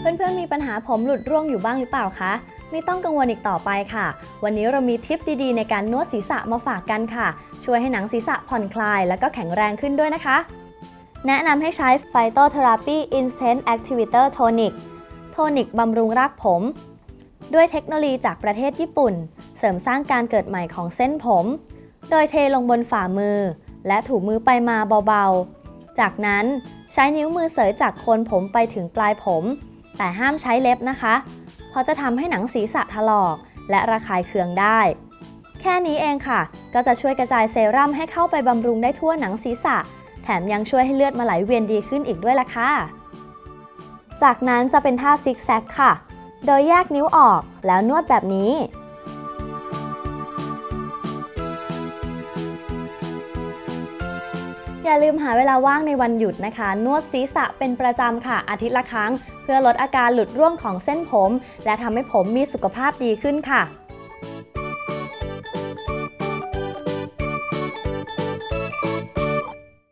เพื่อนๆมีปัญหาผมหลุดร่วงอยู่บ้างหรือเปล่าคะ ไม่ต้องกังวลอีกต่อไปค่ะ วันนี้เรามีทิปดีๆ ในการนวดศีรษะมาฝากกันค่ะ ช่วยให้หนังศีรษะผ่อนคลายและก็แข็งแรงขึ้นด้วยนะคะ แนะนำให้ใช้ Phytotherapy Instant Activator Tonic โทนิกบำรุงรากผม ด้วยเทคโนโลยีจากประเทศญี่ปุ่น เสริมสร้างการเกิดใหม่ของเส้นผม โดยเทลงบนฝ่ามือ และถูมือไปมาเบาๆ จากนั้นใช้นิ้วมือเสยจากโคนผมไปถึงปลายผม แต่ห้ามใช้เล็บนะคะเพราะจะทำให้หนังศีรษะถลอก และระคายเคืองได้ แค่นี้เองค่ะ ก็จะช่วยกระจายเซรั่มให้เข้าไปบำรุงได้ทั่วหนังศีรษะ แถมยังช่วยให้เลือดมาไหลเวียนดีขึ้นอีกด้วยล่ะค่ะ จากนั้นจะเป็นท่าซิกแซกค่ะ โดยแยกนิ้วออกแล้วนวดแบบนี้ อย่าลืมหาเวลาว่างในวันหยุดนะคะ นวดศีรษะเป็นประจำค่ะอาทิตย์ละครั้ง เพื่อลดอาการหลุดร่วงของเส้นผม และทำให้ผมมีสุขภาพดีขึ้นค่ะ